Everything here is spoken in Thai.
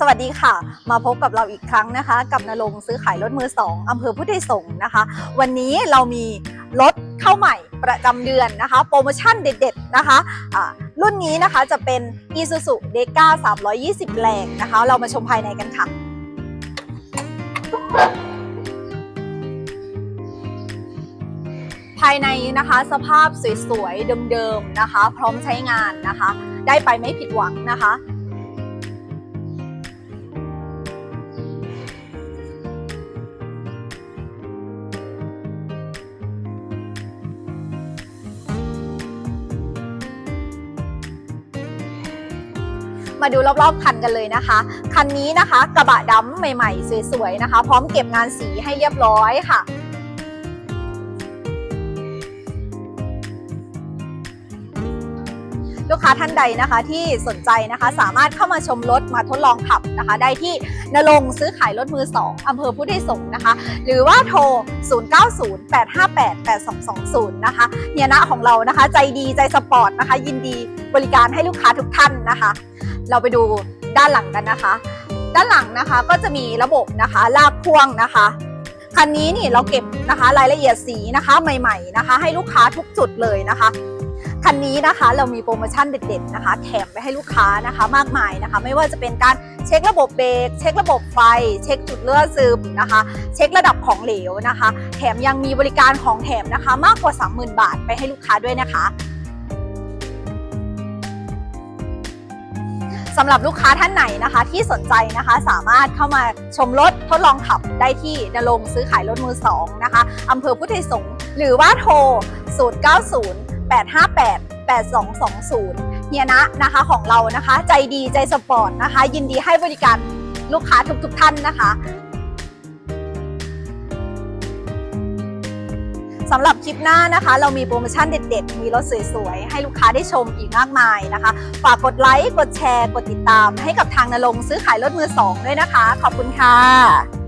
สวัสดีค่ะ มาพบกับเราอีกครั้งนะคะ กับนรงซื้อขายรถมือสองอำเภอพุทธไทยสงฆ์นะคะ วันนี้เรามีรถเข้าใหม่ประจำเดือนนะคะ โปรโมชั่นเด็ด ๆ นะคะอ่ารุ่นนี้นะคะจะเป็น Isuzu d e c a 320 แรงนะคะ เรามาชมภายในกันค่ะภายในนะคะสภาพสวยๆ เดิมๆนะคะ พร้อมใช้งานนะคะ ได้ไปไม่ผิดหวังนะคะ มาดูรอบๆคันกันเลยนะคะ คันนี้นะคะกระบะดำใหม่ๆ สวยๆนะคะ พร้อมเก็บงานสีให้เรียบร้อยค่ะลูกค้าท่านใดนะคะที่สนใจนะคะสามารถเข้ามาชมรถมาทดลองขับนะคะ ได้ที่นรงซื้อขายรถมือ 2อำเภอพุทธไทยสงฆ์นะคะ หรือว่าโทร 0908588220 นะคะเฮียนะของเรานะคะ ใจดีใจสปอร์ตนะคะ ยินดีบริการให้ลูกค้าทุกท่านนะคะ เราไปดูด้านหลังกันนะคะ ด้านหลังนะคะก็จะมีระบบนะคะลากพ่วงนะคะคันนี้นี่เราเก็บนะคะรายละเอียดสีนะคะใหม่ๆนะคะ ให้ลูกค้าทุกจุดเลยนะคะคันนี้นะคะเรามีโปรโมชั่นเด็ดๆนะคะ แถมไปให้ลูกค้านะคะมากมายนะคะ ไม่ว่าจะเป็นการเช็คระบบเบรกเช็คระบบไฟ เช็คจุดเลือดซึมนะคะ เช็คระดับของเหลวนะคะ แถมยังมีบริการของแถมนะคะ มากกว่า 30,000 บาทไปให้ลูกค้าด้วยนะคะ สำหรับลูกค้าท่านไหนนะคะที่สนใจนะคะสามารถเข้ามาชมรถทดลองขับได้ที่นรงซื้อขายรถมือสองนะคะอำเภอพุทธไทยสงฆ์หรือว่าโทร 090 858 8220 เฮียนะนะคะของเรานะคะ ใจดีใจสปอร์ตนะคะ ยินดีให้บริการลูกค้าทุกๆท่านนะคะ สำหรับคลิปหน้านะคะ เรามีโปรโมชั่นเด็ด ๆ มีรถสวยๆ ให้ลูกค้าได้ชมอีกมากมายนะคะ ฝากกดไลค์ กดแชร์ กดติดตาม ให้กับทางนรงซื้อขายรถมือสองด้วยนะคะ ขอบคุณค่ะ